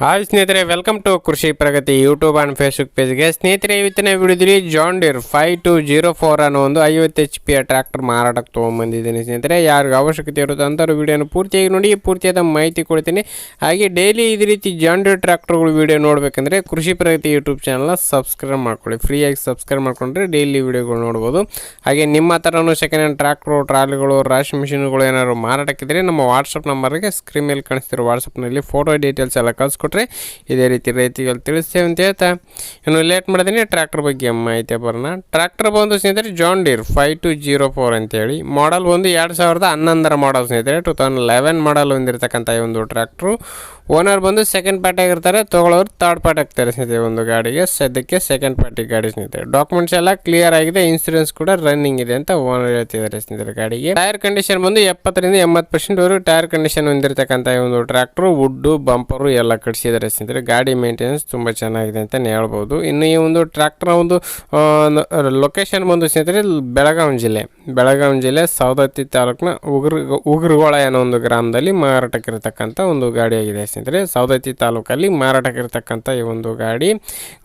Hi ಸ್ನೇಹಿತರೆ welcome to Krishi Pragati YouTube and Facebook ಪೇಜ್ಗೆ ಸ್ನೇಹಿತರೆ, ಇವತ್ತಿನ ವಿಡಿಯೋದಲ್ಲಿ John Deere five two zero four ಅನ್ನೋ ಒಂದು ಐವತ್ತು ಎಚ್ ಪಿ ಟ್ರ್ಯಾಕ್ಟರ್ ಮಾರಾಟಕ್ಕೆ ತೊಗೊಂಬಂದಿದ್ದೀನಿ ಸ್ನೇಹಿತರೆ. ಯಾರಿಗೂ ಅವಶ್ಯಕತೆ ಇರುತ್ತೆ ಅಂಥವ್ರು ವೀಡಿಯೋನ ಪೂರ್ತಿಯಾಗಿ ನೋಡಿ, ಪೂರ್ತಿಯಾದ ಮಾಹಿತಿ ಕೊಡ್ತೀನಿ. ಹಾಗೆ ಡೈಲಿ ಇದೇ ರೀತಿ ಜಾನ್ ಡೀರ್ ಟ್ರ್ಯಾಕ್ಟರ್ಗಳು ವೀಡಿಯೋ ನೋಡಬೇಕಂದ್ರೆ ಕೃಷಿ ಪ್ರಗತಿ ಯೂಟ್ಯೂಬ್ ಚಾನಲ್ನ ಸಬ್ಸ್ಕ್ರೈಬ್ ಮಾಡ್ಕೊಳ್ಳಿ. ಫ್ರೀಯಾಗಿ ಸಬ್ಸ್ಕ್ರೈಬ್ ಮಾಡ್ಕೊಂಡ್ರೆ ಡೈಲಿ ವೀಡಿಯೋಗಳು ನೋಡ್ಬೋದು. ಹಾಗೆ ನಿಮ್ಮ ಥರನೂ ಸೆಕೆಂಡ್ ಹ್ಯಾಂಡ್ ಟ್ರ್ಯಾಕ್ಟ್ರು ಟ್ರಾಲಿಗಳು, ರಾಶಿ ಮಿಷಿನ್ಗಳು ಏನಾದ್ರು ಮಾರಾಟಕ್ಕಿದ್ರೆ ನಮ್ಮ ವಾಟ್ಸಪ್ ನಂಬರ್ಗೆ ಸ್ಕ್ರೀನ್ ಮೇಲೆ ಕಾಣಿಸ್ತಿರೋ ವಾಟ್ಸಪ್ನಲ್ಲಿ ಫೋಟೋ ಡೀಟೇಲ್ಸ್ ಎಲ್ಲ ಕಳಿಸ್ಕೊಟ್ರೆ ಇದೇ ರೀತಿ ರೈತಿಗಳು ತಿಳಿಸ್ತೇವೆ ಅಂತ ಹೇಳ್ತಾ. ಇನ್ನು ಲೇಟ್ ಮಾಡಿದ್ರೆ ಟ್ರ್ಯಾಕ್ಟರ್ ಬಗ್ಗೆ ಮಾಹಿತಿ ಬರೋಣ. ಟ್ರ್ಯಾಕ್ಟರ್ ಬಂದು ಸ್ನೇಹಿತರೆ John Deere five two zero four ಅಂತೇಳಿ. ಮಾಡಲ್ ಒಂದು ಎರಡು ಸಾವಿರದ ಹನ್ನೊಂದರ ಮಾಡಲ್ ಸ್ನೇಹಿತರೆ ಟು ತೌಸಂಡ್ ಲೆವೆನ್ ಮಾಡಲ್ ಹೊಂದಿರತಕ್ಕಂಥ ಈ ಒಂದು ಟ್ರ್ಯಾಕ್ಟ್ರು ಓನರ್ ಬಂದು ಸೆಕೆಂಡ್ ಪಾರ್ಟಿ ಆಗಿರ್ತಾರೆ ತೊಗೊಳೋರು ಥರ್ಡ್ ಪಾರ್ಟಿ ಆಗ್ತಾರೆ ಸ್ನೇಹಿತರೆ ಒಂದು ಗಾಡಿಗೆ. ಸದ್ಯಕ್ಕೆ ಸೆಕೆಂಡ್ ಪಾರ್ಟಿ ಗಾಡಿ ಸ್ನೇಹಿತರೆ. ಡಾಕ್ಯುಮೆಂಟ್ಸ್ ಎಲ್ಲ ಕ್ಲಿಯರ್ ಆಗಿದೆ ಇನ್ಸೂರೆನ್ಸ್ ಕೂಡ ರನ್ನಿಂಗ್ ಇದೆ ಅಂತ ಓನರ್ ಹೇಳ್ತಿದ್ದಾರೆ ಸ್ನೇಹಿತರೆ ಗಾಡಿಗೆ. ಟೈರ್ ಕಂಡೀಷನ್ ಬಂದು ಎಪ್ಪತ್ತರಿಂದ ಎಂಬತ್ತು ಪರ್ಸೆಂಟ್ ವರೆಗೂ ಟೈರ್ ಕಂಡೀಷನ್ ಹೊಂದಿರತಕ್ಕಂಥ ಈ ಒಂದು ಟ್ರ್ಯಾಕ್ಟ್ರು ವುಡ್ಡು ಬಂಪರು ಎಲ್ಲ ಕಟ್ಸಿದ್ದಾರೆ ಸ್ನೇಹಿತರೆ. ಗಾಡಿ ಮೇಂಟೆನೆನ್ಸ್ ತುಂಬ ಚೆನ್ನಾಗಿದೆ ಅಂತಲೇ ಹೇಳ್ಬೋದು. ಇನ್ನು ಈ ಒಂದು ಟ್ರ್ಯಾಕ್ಟರ್ನ ಒಂದು ಲೊಕೇಶನ್ ಬಂದು ಸ್ನೇಹಿತರೆ, ಬೆಳಗಾವಿ ಜಿಲ್ಲೆ. ಬೆಳಗಾವಿ ಜಿಲ್ಲೆ ಸೌದತ್ತಿ ತಾಲೂಕಿನ ಉಗುರು, ಉಗುರುಗೋಳ ಅನ್ನೋ ಒಂದು ಗ್ರಾಮದಲ್ಲಿ ಮಾರಾಟಕ್ಕಿರ್ತಕ್ಕಂಥ ಒಂದು ಗಾಡಿಯಾಗಿದೆ ಸ್ನೇಹಿತರೆ. ಸೌದತ್ತಿ ತಾಲೂಕಲ್ಲಿ ಮಾರಾಟಕ್ಕಿರ್ತಕ್ಕಂಥ ಈ ಒಂದು ಗಾಡಿ.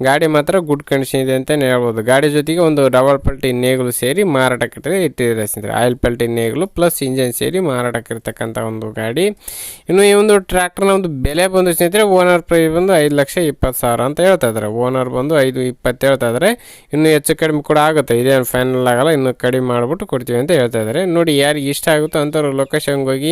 ಗಾಡಿ ಮಾತ್ರ ಗುಡ್ ಕಂಡೀಷನ್ ಇದೆ ಅಂತಲೇ ಹೇಳ್ಬೋದು. ಗಾಡಿ ಜೊತೆಗೆ ಒಂದು ಡಬಲ್ ಪಲ್ಟಿ ನೇಗಲು ಸೇರಿ ಮಾರಾಟಕ್ಕೆ ಇಟ್ಟಿದ್ದಾರೆ ಸ್ನೇಹಿತರೆ. ಆಯಿಲ್ ಪಲ್ಟಿ ನೇಗಲು ಪ್ಲಸ್ ಇಂಜಿನ್ ಸೇರಿ ಮಾರಾಟಕ್ಕಿರ್ತಕ್ಕಂಥ ಒಂದು ಗಾಡಿ. ಇನ್ನು ಈ ಒಂದು ಟ್ರ್ಯಾಕ್ಟರ್ನ ಒಂದು ಬೆಲೆ ಬಂದು ಸ್ನೇಹಿತರೆ ಓನರ್ ಪ್ರೈಸ್ ಬಂದು ಐದು ಲಕ್ಷ ಇಪ್ಪತ್ತು ಸಾವಿರ ಅಂತ ಹೇಳ್ತಾ ಇದ್ದಾರೆ. ಓನರ್ ಬಂದು ಐದು ಇಪ್ಪತ್ತು ಹೇಳ್ತಾ ಇದ್ದಾರೆ. ಇನ್ನೂ ಹೆಚ್ಚು ಕಡಿಮೆ ಕೂಡ ಆಗುತ್ತೆ. ಇದೇನು ಫೈನಲ್ ಆಗಲ್ಲ, ಇನ್ನು ಕಡಿಮೆ ಮಾಡಿಬಿಟ್ಟು ಕೊಡ್ತೀವಿ ಅಂತ ಹೇಳ್ತಾ ಇದ್ದಾರೆ. ನೋಡಿ ಯಾರಿಗೆ ಇಷ್ಟ ಆಗುತ್ತೋ ಅಂಥವ್ರು ಲೊಕೇಶನ್ಗೆ ಹೋಗಿ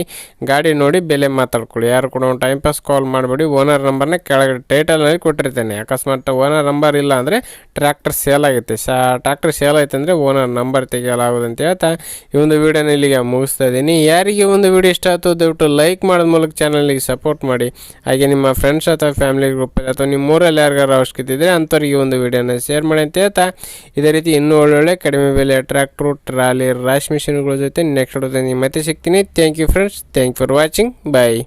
ಗಾಡಿ ನೋಡಿ, ಬೆಲೆ ಮಾತಾಡ್ಕೊಳ್ಳಿ. ಯಾರು ಕೂಡ ಟೈಮ್ ಪಾಸ್ ಕಾಲ್ ಮಾಡಬೇಡಿ. ಓನರ್ ನಂಬರ್ನ ಕೆಳಗಡೆ ಟೈಟಲ್ನಲ್ಲಿ ಕೊಟ್ಟಿರ್ತೇನೆ. ಅಕಸ್ಮಾತ್ ಓನರ್ ನಂಬರ್ ಇಲ್ಲ ಅಂದರೆ ಟ್ರ್ಯಾಕ್ಟರ್ ಸೇಲ್ ಆಗುತ್ತೆ. ಸಾ ಟ್ರ್ಯಾಕ್ಟರ್ ಸೇಲ್ ಆಯ್ತು ಅಂದರೆ ಓನರ್ ನಂಬರ್ ತೆಗೆಯಲಾಗೋದು ಅಂತ ಹೇಳ್ತಾ ಈ ಒಂದು ವಿಡಿಯೋನ ಇಲ್ಲಿಗೆ ಮುಗಿಸ್ತಾ ಇದ್ದೀನಿ. ಯಾರಿಗೆ ಒಂದು ವಿಡಿಯೋ ಇಷ್ಟ ಆಯಿತು ದಯವಿಟ್ಟು ಲೈಕ್ ಮಾಡೋದ ಮೂಲಕ ಚಾನಲ್ಗೆ ಸಪೋರ್ಟ್ ಮಾಡಿ. ಹಾಗೆ ನಿಮ್ಮ ಫ್ರೆಂಡ್ಸ್ ಅಥವಾ ಫ್ಯಾಮಿಲಿ ಗ್ರೂಪಲ್ಲಿ ಅಥವಾ ನಿಮ್ಮ ಊರಲ್ಲಿ ಯಾರಿಗಾರು ಅವಶ್ಯಕತೆ ಇದ್ದರೆ ಅಂಥವ್ರಿಗೆ ಒಂದು ವಿಡಿಯೋನ ಶೇರ್ ಮಾಡಿ ಅಂತ ಹೇಳ್ತಾ, ಇದೇ ರೀತಿ ಇನ್ನೂ ಒಳ್ಳೊಳ್ಳೆ ಕಡಿಮೆ ಬೆಲೆ ಟ್ರ್ಯಾಕ್ಟ್ರು, ಟ್ರಾಲಿ, ರಾಶ್ ಮಿಷಿನ್ಗಳ ಜೊತೆ ನೆಕ್ಸ್ಟ್ ಮತ್ತೆ ಸಿಗ್ತೀನಿ. Thank you friends thank for watching bye